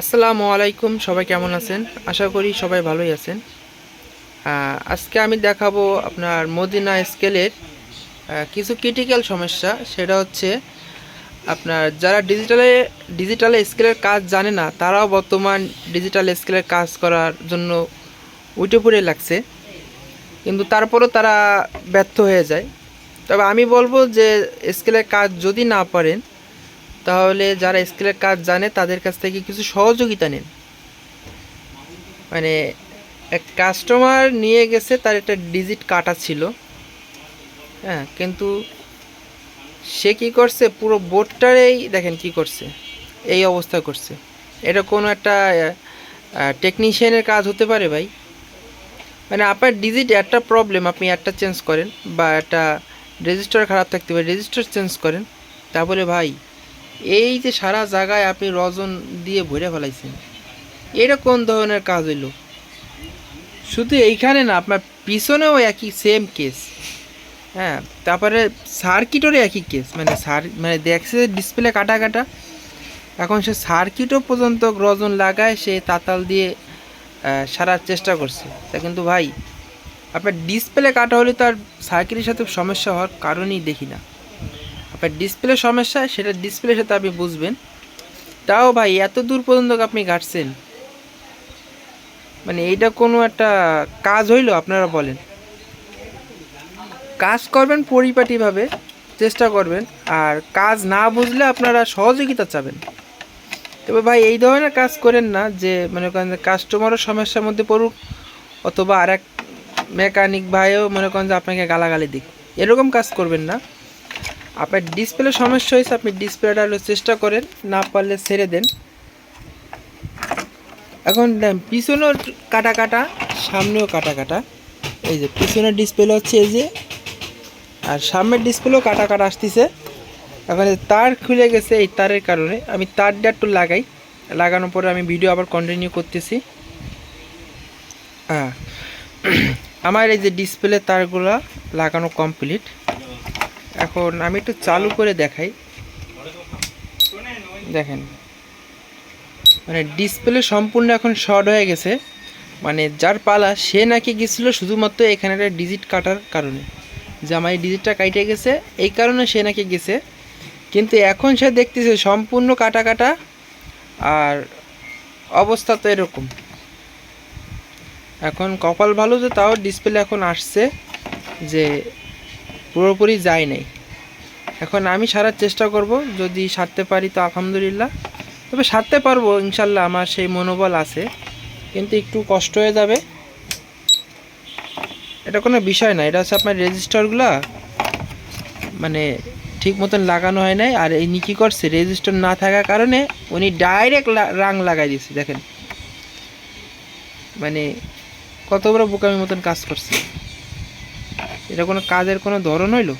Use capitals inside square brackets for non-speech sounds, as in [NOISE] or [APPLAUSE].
আসসালামু আলাইকুম, সবাই কেমন আছেন? আশা করি সবাই ভালোই আছেন। আজকে আমি দেখাবো আপনার মদিনা স্কেলের কিছু ক্রিটিক্যাল সমস্যা। সেটা হচ্ছে, আপনার যারা ডিজিটালে, ডিজিটাল স্কেলের কাজ জানে না, তারাও বর্তমান ডিজিটাল স্কেলের কাজ করার জন্য উঠে পড়ে লাগছে। কিন্তু তারপরও তারা ব্যর্থ হয়ে যায়। তবে আমি বলব যে স্কেলের কাজ যদি না পারেন তাহলে যারা স্কেলের কাজ জানে, তাদের কাছ থেকে কিছু সহযোগিতা নিন। মানে এক কাস্টমার নিয়ে গেছে, তার একটা ডিজিট কাটা ছিল। হ্যাঁ কিন্তু সে কি করছে? পুরো বোর্ডটারেই দেখেন কি করছে। এই অবস্থা করছে। এটা কোনো একটা টেকনিশিয়ানের কাজ হতে পারে ভাই। মানে আপনার ডিজিট একটা প্রবলেম আপনি একটা চেঞ্জ করেন বা একটা রেজিস্টার খারাপ থাকতে পারে রেজিস্টার চেঞ্জ করেন। তারপরে ভাই এই যে সারা জায়গায় আপনি রজন দিয়ে ভরে ফেলাইছেন, এটা কোন ধরনের কাজ হইল? শুধু এইখানে না, আপনার পিছনেও একই সেম কেস হ্যাঁ তারপরে সার্কিটেরও একই কেস মানে সার মানে দেখছে ডিসপ্লে কাটা কাটা এখন সে সার্কিটও পর্যন্ত রজন লাগায়, সে তাতাল দিয়ে সারার চেষ্টা করছে। তা কিন্তু ভাই, আপনার ডিসপ্লে কাটা হলে তার সার্কিটের সাথে সমস্যা হওয়ার কারণই দেখি না। আপনার ডিসপ্লে সমস্যা, সেটা ডিসপ্লের সাথে আপনি বুঝবেন। তাও ভাই, এত দূর পর্যন্ত আপনি কাটছেন মানে এইটা কোনো একটা কাজ হইল, আপনারা বলেন। কাজ করবেন পরিপাটিভাবে, চেষ্টা করবেন। আর কাজ না বুঝলে আপনারা সহযোগিতা চাবেন। তবে ভাই, এই ধরনের কাজ করেন না যে, মনে করেন যে কাস্টমারও সমস্যার মধ্যে পড়ুক, অথবা আর এক মেকানিক ভাইও মনে করেন যে আপনাকে গালাগালি দিক। এরকম কাজ করবেন না। আপনার ডিসপ্লে সমস্যা হয়েছে, আপনি ডিসপ্লেটা হলো চেষ্টা করেন, না পারলে ছেড়ে দেন। এখন পিছনেও কাটা কাটা, সামনেও কাটা কাটা। এই যে, পিছনের ডিসপ্লে হচ্ছে এই যে, আর সামনের ডিসপ্লেও কাটা কাটা আসতেছে। এখন তার খুলে গেছে এই তারের কারণে। আমি তারটা একটু লাগাই। লাগানোর পরে আমি ভিডিও আবার কন্টিনিউ করতেছি। হ্যাঁ। [CLEARS THROAT] আমার এই যে ডিসপ্লে তারগুলা লাগানো কমপ্লিট এখন আমি একটু চালু করে দেখাই। দেখেন। মানে ডিসপ্লে সম্পূর্ণ এখন শর্ট হয়ে গেছে। মানে যার পালা, সে নাকি গেছিল শুধুমাত্র এখানে একটা ডিজিট কাটার কারণে। যে আমার এই ডিজিটটা কাইটে গেছে, এই কারণে সে নাকি গেছে। কিন্তু এখন সে দেখতেছে সম্পূর্ণ কাটা কাটা, আর অবস্থা তো এরকম। এখন কপাল ভালো যে তাও ডিসপ্লে এখন আসছে যে পুরোপুরি যায় নাই। এখন আমি সারার চেষ্টা করব, যদি সারতে পারি তো আলহামদুলিল্লাহ। তবে সারতে পারব, ইনশাল্লাহ আমার সেই মনোবল আছে। কিন্তু একটু কষ্ট হয়ে যাবে। এটা কোনো বিষয় না, এটা হচ্ছে আপনার রেজিস্টারগুলো মানে ঠিক মতন লাগানো হয় নাই। আর এই কী করছে রেজিস্টার না থাকার কারণে উনি ডাইরেক্ট রাং লাগাই দিয়েছে, দেখেন। মানে কত বড় বোকামি মতন কাজ করছে। এটা কোনো কাজের কোনো ধরন হইল?